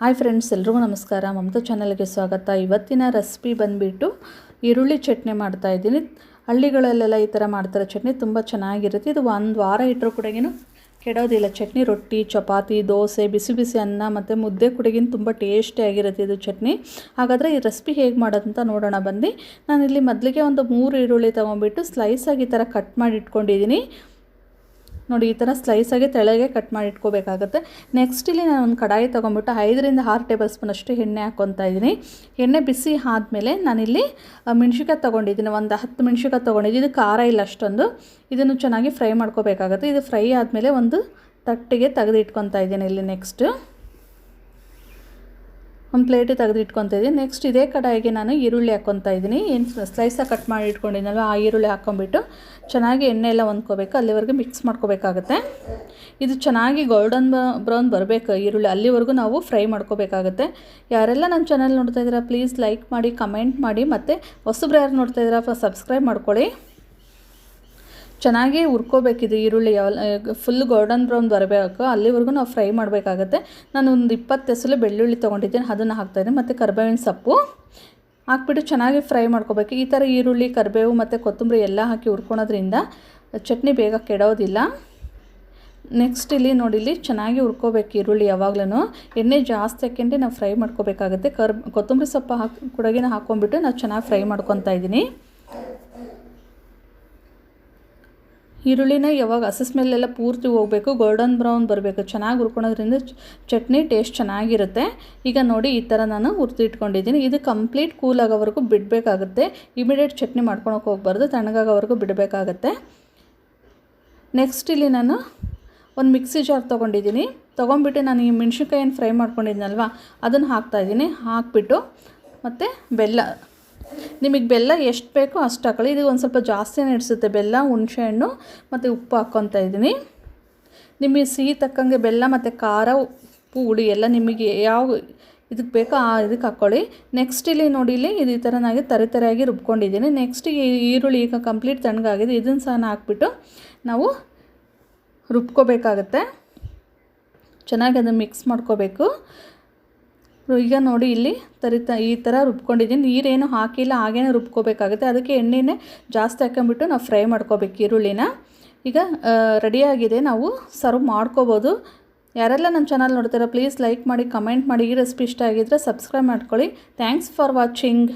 Hi friends ಎಲ್ರಿಗೂ ನಮಸ್ಕಾರ. ಮಮತಾ ಚಾನಲ್ಗೆ ಸ್ವಾಗತ. ಇವತ್ತಿನ ರೆಸಿಪಿ ಬಂದುಬಿಟ್ಟು ಈರುಳ್ಳಿ ಚಟ್ನಿ ಮಾಡ್ತಾ ಇದ್ದೀನಿ. ಹಳ್ಳಿಗಳಲ್ಲೆಲ್ಲ ಈ ಥರ ಮಾಡ್ತಾರೆ. ಚಟ್ನಿ ತುಂಬ ಚೆನ್ನಾಗಿರುತ್ತೆ. ಇದು ಒಂದು ವಾರ ಇಟ್ಟರು ಕೂಡಗೇನು ಕೆಡೋದಿಲ್ಲ. ಚಟ್ನಿ ರೊಟ್ಟಿ, ಚಪಾತಿ, ದೋಸೆ, ಬಿಸಿ ಬಿಸಿ ಅನ್ನ ಮತ್ತು ಮುದ್ದೆ ಕುಡಿಗಿನ ತುಂಬ ಟೇಸ್ಟಿಯಾಗಿರುತ್ತೆ ಇದು ಚಟ್ನಿ. ಹಾಗಾದರೆ ಈ ರೆಸಿಪಿ ಹೇಗೆ ಮಾಡೋದಂತ ನೋಡೋಣ. ಬಂದು ನಾನಿಲ್ಲಿ ಮೊದಲಿಗೆ ಒಂದು ಮೂರು ಈರುಳ್ಳಿ ತೊಗೊಂಬಿಟ್ಟು ಸ್ಲೈಸಾಗಿ ಈ ಥರ ಕಟ್ ಮಾಡಿ ಇಟ್ಕೊಂಡಿದ್ದೀನಿ. ನೋಡಿ, ಈ ಥರ ಸ್ಲೈಸಾಗಿ ತೆಳಗೆ ಕಟ್ ಮಾಡಿ ಇಟ್ಕೋಬೇಕಾಗುತ್ತೆ. ನೆಕ್ಸ್ಟ್ ಇಲ್ಲಿ ನಾನು ಒಂದು ಕಡಾಯಿ ತೊಗೊಂಬಿಟ್ಟು ಐದರಿಂದ ಆರು ಟೇಬಲ್ ಸ್ಪೂನ್ ಅಷ್ಟು ಎಣ್ಣೆ ಹಾಕ್ಕೊತಾ ಇದ್ದೀನಿ ಎಣ್ಣೆ ಬಿಸಿ ಆದಮೇಲೆ ನಾನಿಲ್ಲಿ ಮೆಣ್ಸಿಕಾಯಿ ತೊಗೊಂಡಿದ್ದೀನಿ. ಒಂದು ಹತ್ತು ಮೆಣ್ಸಿಕಾಯಿ ತೊಗೊಂಡಿದ್ದೀನಿ. ಇದು ಖಾರ ಇಲ್ಲ ಅಷ್ಟೊಂದು. ಇದನ್ನು ಚೆನ್ನಾಗಿ ಫ್ರೈ ಮಾಡ್ಕೋಬೇಕಾಗುತ್ತೆ. ಇದು ಫ್ರೈ ಆದಮೇಲೆ ಒಂದು ತಟ್ಟಿಗೆ ತೆಗೆದು ಇಟ್ಕೊತಾ ಇದ್ದೀನಿ ಇಲ್ಲಿ ನೆಕ್ಸ್ಟು ಒಂದು ಪ್ಲೇಟ್ ತೆಗೆದು ಇಟ್ಕೊತಾ ಇದ್ದೀನಿ. ನೆಕ್ಸ್ಟ್ ಇದೇ ಕಡಾಯಿಗೆ ನಾನು ಈರುಳ್ಳಿ ಹಾಕ್ಕೊತಾ ಇದ್ದೀನಿ. ಏನು ಸ್ಲೈಸಾಗಿ ಕಟ್ ಮಾಡಿ ಇಟ್ಕೊಂಡಿದ್ದೀನಲ್ವ ಆ ಈರುಳ್ಳಿ ಹಾಕ್ಕೊಂಬಿಟ್ಟು ಚೆನ್ನಾಗಿ ಎಣ್ಣೆ ಎಲ್ಲ ಹೊಂದ್ಕೋಬೇಕು. ಅಲ್ಲಿವರೆಗೂ ಮಿಕ್ಸ್ ಮಾಡ್ಕೋಬೇಕಾಗುತ್ತೆ. ಇದು ಚೆನ್ನಾಗಿ ಗೋಲ್ಡನ್ ಬ್ರೌನ್ ಬರಬೇಕು ಈರುಳ್ಳಿ. ಅಲ್ಲಿವರೆಗೂ ನಾವು ಫ್ರೈ ಮಾಡ್ಕೋಬೇಕಾಗುತ್ತೆ. ಯಾರೆಲ್ಲ ನಮ್ಮ ಚಾನಲ್ ನೋಡ್ತಾ ಇದ್ದೀರಾ ಪ್ಲೀಸ್ ಲೈಕ್ ಮಾಡಿ ಕಮೆಂಟ್ ಮಾಡಿ, ಮತ್ತು ಹೊಸಬ್ರು ಯಾರು ನೋಡ್ತಾ ಇದ್ದೀರಾ ಸಬ್ಸ್ಕ್ರೈಬ್ ಮಾಡ್ಕೊಳ್ಳಿ. ಚೆನ್ನಾಗಿ ಹುರ್ಕೋಬೇಕಿದು ಈರುಳ್ಳಿ ಫುಲ್ ಗೋಲ್ಡನ್ ಬ್ರೌನ್ ಬರಬೇಕು. ಅಲ್ಲಿವರೆಗೂ ನಾವು ಫ್ರೈ ಮಾಡಬೇಕಾಗತ್ತೆ. ನಾನು ಒಂದು ಇಪ್ಪತ್ತು ಎಸಲು ಬೆಳ್ಳುಳ್ಳಿ ತೊಗೊಂಡಿದ್ದೀನಿ, ಅದನ್ನು ಹಾಕ್ತಾಯಿದ್ದೀನಿ ಮತ್ತು ಕರ್ಬೇವಿನ ಸೊಪ್ಪು ಹಾಕ್ಬಿಟ್ಟು ಚೆನ್ನಾಗಿ ಫ್ರೈ ಮಾಡ್ಕೋಬೇಕು. ಈ ಥರ ಈರುಳ್ಳಿ, ಕರಿಬೇವು ಮತ್ತು ಕೊತ್ತಂಬರಿ ಎಲ್ಲ ಹಾಕಿ ಹುರ್ಕೊಳೋದ್ರಿಂದ ಚಟ್ನಿ ಬೇಗ ಕೆಡೋದಿಲ್ಲ. ನೆಕ್ಸ್ಟ್ ಇಲ್ಲಿ ನೋಡಿ, ಇಲ್ಲಿ ಚೆನ್ನಾಗಿ ಹುರ್ಕೋಬೇಕು ಈರುಳ್ಳಿ ಯಾವಾಗಲೂ ಎಣ್ಣೆ ಜಾಸ್ತಿ ಹಾಕ್ಯಂಡು ನಾವು ಫ್ರೈ ಮಾಡ್ಕೋಬೇಕಾಗುತ್ತೆ. ಕರ್ ಕೊತ್ತಂಬರಿ ಸೊಪ್ಪು ಹಾಕಿ ಕೂಡಗಿನ ಹಾಕ್ಕೊಂಡ್ಬಿಟ್ಟು ನಾವು ಚೆನ್ನಾಗಿ ಫ್ರೈ ಮಾಡ್ಕೊತಾ ಇದ್ದೀನಿ. ಈರುಳ್ಳಿನ ಯಾವಾಗ ಹಸಿ ಸ್ಮೆಲ್ಲೆಲ್ಲ ಪೂರ್ತಿ ಹೋಗಬೇಕು, ಗೋಲ್ಡನ್ ಬ್ರೌನ್ ಬರಬೇಕು. ಚೆನ್ನಾಗಿ ಹುರ್ಕೊಳೋದ್ರಿಂದ ಚಟ್ನಿ ಟೇಸ್ಟ್ ಚೆನ್ನಾಗಿರುತ್ತೆ. ಈಗ ನೋಡಿ ಈ ಥರ ನಾನು ಹುರ್ತು ಇಟ್ಕೊಂಡಿದ್ದೀನಿ. ಇದು ಕಂಪ್ಲೀಟ್ ಕೂಲ್ ಆಗೋವರೆಗೂ ಬಿಡಬೇಕಾಗುತ್ತೆ. ಇಮಿಡಿಯೇಟ್ ಚಟ್ನಿ ಮಾಡ್ಕೊಳಕ್ಕೆ ಹೋಗ್ಬಾರ್ದು, ತಣ್ಣಗಾಗೋವರೆಗೂ ಬಿಡಬೇಕಾಗತ್ತೆ. ನೆಕ್ಸ್ಟ್ ಇಲ್ಲಿ ನಾನು ಒಂದು ಮಿಕ್ಸಿ ಜಾರ್ ತೊಗೊಂಡಿದ್ದೀನಿ. ತೊಗೊಂಬಿಟ್ಟು ನಾನು ಈ ಮೆಣ್ಸಿನ್ಕಾಯನ್ನು ಫ್ರೈ ಮಾಡ್ಕೊಂಡಿದ್ದೀನಲ್ವ ಅದನ್ನು ಹಾಕ್ತಾಯಿದ್ದೀನಿ ಹಾಕ್ಬಿಟ್ಟು ಮತ್ತು ಬೆಲ್ಲ ನಿಮಗೆ ಬೆಲ್ಲ ಎಷ್ಟು ಬೇಕೋ ಅಷ್ಟು ಹಾಕೊಳ್ಳಿ. ಇದು ಒಂದು ಸ್ವಲ್ಪ ಜಾಸ್ತಿ ಇಡಿಸುತ್ತೆ. ಬೆಲ್ಲ ಹುಣಸೆಹಣ್ಣು ಮತ್ತು ಉಪ್ಪು ಹಾಕ್ಕೊತಾ ಇದ್ದೀನಿ. ನಿಮಗೆ ಸಿಹಿ ತಕ್ಕಂಗೆ ಬೆಲ್ಲ ಮತ್ತು ಖಾರ, ಉಪ್ಪು, ಹುಳಿ ಎಲ್ಲ ನಿಮಗೆ ಯಾವ ಇದಕ್ಕೆ ಬೇಕೋ ಆ ಇದಕ್ಕೆ ಹಾಕ್ಕೊಳ್ಳಿ ನೆಕ್ಸ್ಟ್ ಇಲ್ಲಿ ನೋಡಿ, ಇಲ್ಲಿ ಇದು ಈ ಥರನಾಗಿ ತರೆ ತರೆಯಾಗಿ ರುಬ್ಕೊಂಡಿದ್ದೀನಿ. ನೆಕ್ಸ್ಟ್ ಈ ಈರುಳ್ಳಿ ಈಗ ಕಂಪ್ಲೀಟ್ ತಣ್ಣಗಾಗಿದೆ. ಇದನ್ನು ಸಹ ಹಾಕ್ಬಿಟ್ಟು ನಾವು ರುಬ್ಕೋಬೇಕಾಗತ್ತೆ. ಚೆನ್ನಾಗಿ ಅದನ್ನು ಮಿಕ್ಸ್ ಮಾಡ್ಕೋಬೇಕು. ಈಗ ನೋಡಿ ಇಲ್ಲಿ ತರಿತ ಈ ಥರ ರುಬ್ಕೊಂಡಿದ್ದೀನಿ. ನೀರೇನು ಹಾಕಿಲ್ಲ ಹಾಗೇ ರುಬ್ಕೋಬೇಕಾಗುತ್ತೆ. ಅದಕ್ಕೆ ಎಣ್ಣೆನೇ ಜಾಸ್ತಿ ಹಾಕೊಂಬಿಟ್ಟು ನಾವು ಫ್ರೈ ಮಾಡ್ಕೋಬೇಕು ಈರುಳ್ಳಿನ. ಈಗ ರೆಡಿಯಾಗಿದೆ. ನಾವು ಸರ್ವ್ ಮಾಡ್ಕೋಬೋದು. ಯಾರೆಲ್ಲ ನಮ್ಮ ಚಾನಲ್ ನೋಡ್ತೀರಾ, ಪ್ಲೀಸ್ ಲೈಕ್ ಮಾಡಿ, ಕಮೆಂಟ್ ಮಾಡಿ. ಈ ರೆಸಿಪಿ ಇಷ್ಟ ಆಗಿದ್ದರೆ ಸಬ್ಸ್ಕ್ರೈಬ್ ಮಾಡ್ಕೊಳ್ಳಿ. Thanks for watching.